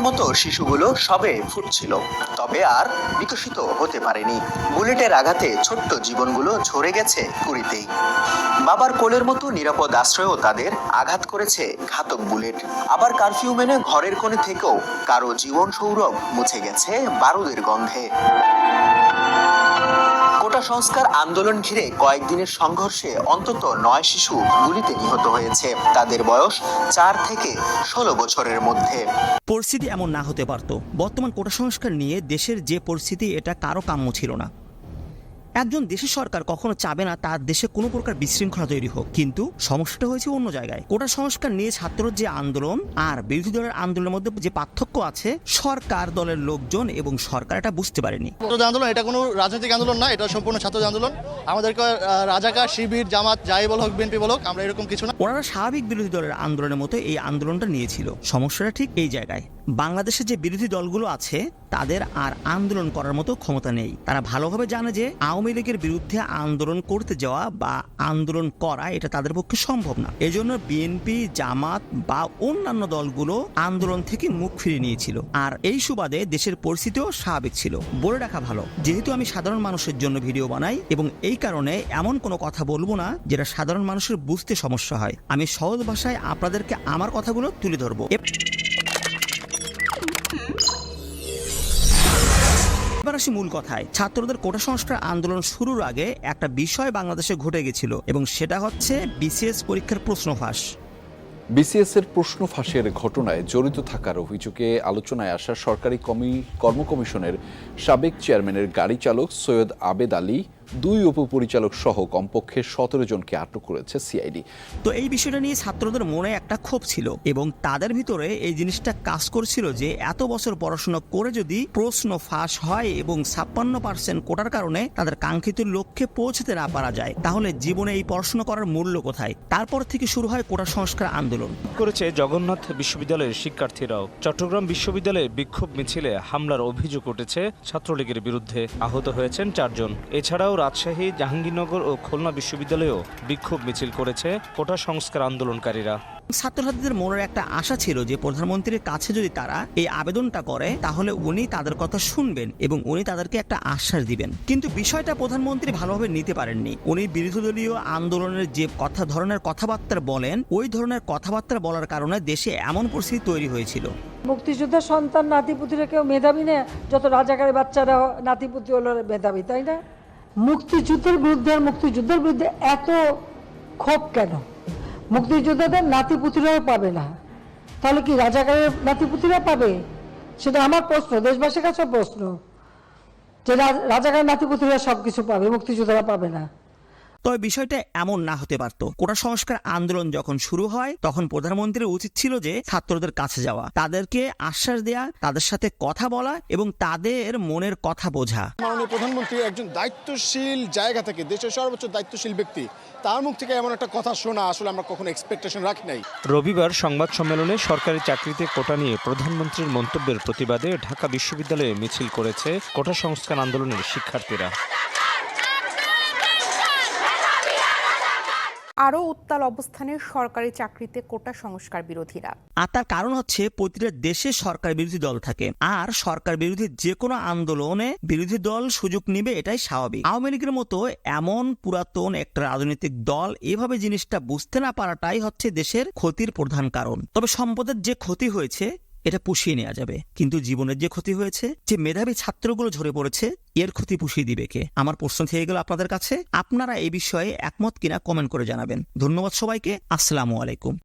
চাঁদের মতো শিশুগুলো সবে ফুটছিল, তবে আর বিকশিত হতে পারেনি। বুলেটের আঘাতে ছোট্ট জীবনগুলো ঝরে গেছে কুড়িতেই। বাবার কোলের মতো নিরাপদ আশ্রয়ও তাদের আঘাত করেছে ঘাতক বুলেট। আবার কারফিউ মেনে ঘরের কোণে থেকেও কারও জীবন সৌরভ মুছে গেছে বারুদের গন্ধে। কোটা সংস্কার আন্দোলন ঘিরে কয়েকদিনের সংঘর্ষে অন্তত নয় শিশু গুলিতে নিহত হয়েছে। তাদের বয়স চার থেকে ষোলো বছরের মধ্যে। পরিস্থিতি এমন না হতে পারত। বর্তমান কোটা সংস্কার নিয়ে দেশের যে পরিস্থিতি, এটা কারও কাম্য ছিল না। একজন দেশের সরকার কখনো চাবে না তার দেশে কোনো প্রকার বিশৃঙ্খলা তৈরি হোক। কিন্তু সমস্যাটা হয়েছে অন্য জায়গায়। কোটা সংস্কার নিয়ে ছাত্র যে আন্দোলন আর বিরোধী দলের আন্দোলনের মধ্যে যে পার্থক্য আছে সরকার দলের লোকজন এবং সরকার এটা বুঝতে পারেনি। আন্দোলন এটা কোনো রাজনৈতিক আন্দোলন না এটা সম্পূর্ণ ছাত্র আন্দোলন। আমাদেরকে রাজাকার শিবির জামাত যাই বল হোক বিএনপি বল হোক আমরা এরকম কিছু না। ওনারা স্বাভাবিক বিরোধী দলের আন্দোলনের মতো এই আন্দোলনটা নিয়েছিল। সমস্যাটা ঠিক এই জায়গায়। বাংলাদেশে যে বিরোধী দলগুলো আছে, তাদের আর আন্দোলন করার মতো ক্ষমতা নেই। তারা ভালোভাবে জানে যে, আওয়ামী লীগের বিরুদ্ধে আন্দোলন করতে যাওয়া বা আন্দোলন করা এটা তাদের পক্ষে সম্ভব না। এজন্য বিএনপি, জামাত বা অন্যান্য দলগুলো আন্দোলন থেকে মুখ ফিরিয়ে নিয়েছিল। আর এই সুবাদে দেশের পরিস্থিতিও স্বাভাবিক ছিল। বলে রাখা ভালো, যেহেতু আমি সাধারণ মানুষের জন্য ভিডিও বানাই এবং এই কারণে এমন কোনো কথা বলব না যেটা সাধারণ মানুষের বুঝতে সমস্যা হয়। আমি সহজ ভাষায় আপনাদেরকে আমার কথাগুলো তুলে ধরবো। এবার আসি মূল কথায়। ছাত্রদের কোটা সংস্কার আন্দোলন শুরুর আগে একটা বিষয় বাংলাদেশে ঘটে গেছিল, এবং সেটা হচ্ছে বিসিএস পরীক্ষার প্রশ্ন ফাঁস বিসিএস এর প্রশ্ন ফাঁসের ঘটনায় জড়িত থাকার অভিযোগে আলোচনায় আসা সরকারি কমি কর্ম কমিশনের সাবেক চেয়ারম্যানের গাড়ি চালক সৈয়দ আবেদ আলী দুই উপপরিচালক সহ কমপক্ষে সতেরো জনকে আটক করেছে সিআইডি। তো এই বিষয়টা নিয়ে ছাত্রদের মনে একটা ক্ষোভ ছিল এবং তাদের ভিতরে এই জিনিসটা কাজ করছিল যে এত বছর পড়াশোনা করে যদি প্রশ্ন ফাঁস হয় এবং ছাপ্পান্ন পার্সেন্ট কোটার কারণে তাদের কাঙ্ক্ষিত লক্ষ্যে পৌঁছতে না পারা যায় তাহলে জীবনে এই পড়াশোনা করার মূল্য কোথায়? তারপর থেকে শুরু হয় কোটা সংস্কার আন্দোলন। করেছে জগন্নাথ বিশ্ববিদ্যালয়ের শিক্ষার্থীরাও। চট্টগ্রাম বিশ্ববিদ্যালয়ে বিক্ষোভ মিছিলে হামলার অভিযোগ উঠেছে। ছাত্রলীগের বিরুদ্ধে আহত হয়েছেন চারজন। এছাড়াও রাজশাহী জাহাঙ্গীরনগর ও খুলনা বিশ্ববিদ্যালয়েও বিক্ষোভ মিছিল করেছে কোটা সংস্কার আন্দোলনকারীরা। ছাত্রছাত্রীদের মনের একটা আশা ছিল যে প্রধানমন্ত্রীর কাছে যদি তারা এই আবেদনটা করে তাহলে উনি তাদের কথা শুনবেন এবং উনি তাদেরকে একটা আশ্বাস দিবেন। কিন্তু বিষয়টা প্রধানমন্ত্রী ভালোভাবে নিতে পারেননি। উনি বিরোধী দলীয় আন্দোলনের যে কথা ধরনের কথাবার্তা বলেন ওই ধরনের কথাবার্তা বলার কারণে দেশে এমন পরিস্থিতি তৈরি হয়েছিল। মুক্তিযোদ্ধার সন্তান নাতিপুতিরা কেউ মেধাবী না যত রাজাকারের বাচ্চারা নাতিপুতি হলো মেধাবী তাই না? মুক্তিযুদ্ধের বিরুদ্ধে আর মুক্তিযুদ্ধের বিরুদ্ধে এত ক্ষোভ কেন? মুক্তিযোদ্ধাদের নাতিপুতিরাও পাবে না। তাহলে কি রাজাকারের নাতিপুতিরা পাবে? সেটা আমার প্রশ্ন, দেশবাসীর কাছে প্রশ্ন। যে রা- রাজাকারের নাতিপুতিরা সব কিছু পাবে, মুক্তিযোদ্ধারা পাবে না। তবে বিষয়টা এমন না হতে পারত। কোটা সংস্কার আন্দোলন যখন শুরু হয় তখন প্রধানমন্ত্রীর উচিত ছিল যে ছাত্রদের কাছে যাওয়া তাদেরকে আশ্বাস দেয়া তাদের সাথে কথা বলা এবং তাদের মনের কথা বোঝা। মাননীয় প্রধানমন্ত্রী একজন দায়িত্বশীল জায়গা থেকে দেশের সর্বোচ্চ দায়িত্বশীল ব্যক্তি তার মুখ থেকে এমন একটা কথা শোনা আসলে আমরা কখনো এক্সপেকটেশন রাখি নাই। রবিবার সংবাদ সম্মেলনে সরকারি চাকরিতে কোটা নিয়ে প্রধানমন্ত্রীর মন্তব্যের প্রতিবাদে ঢাকা বিশ্ববিদ্যালয়ে মিছিল করেছে কোটা সংস্কার আন্দোলনের শিক্ষার্থীরা। আরও উত্তাল অবস্থানে সরকারি চাকরিতে কোটা সংস্কার বিরোধীরা। আর তার কারণ হচ্ছে প্রতিটা দেশে সরকার বিরোধী দল থাকে। আর সরকার বিরোধী যে কোনো আন্দোলনে বিরোধী দল সুযোগ নিবে এটাই স্বাভাবিক। আওয়ামী লীগের মতো এমন পুরাতন একটা রাজনৈতিক দল এভাবে জিনিসটা বুঝতে না পারাটাই হচ্ছে দেশের ক্ষতির প্রধান কারণ। তবে সম্পদের যে ক্ষতি হয়েছে এটা পুষিয়ে নেওয়া যাবে। কিন্তু জীবনের যে ক্ষতি হয়েছে, যে মেধাবী ছাত্রগুলো ঝরে পড়েছে, এর ক্ষতি পুষিয়ে দিবে কে? আমার প্রশ্ন থেকে গেল আপনাদের কাছে। আপনারা এই বিষয়ে একমত কিনা কমেন্ট করে জানাবেন। ধন্যবাদ সবাইকে। আসসালামু আলাইকুম।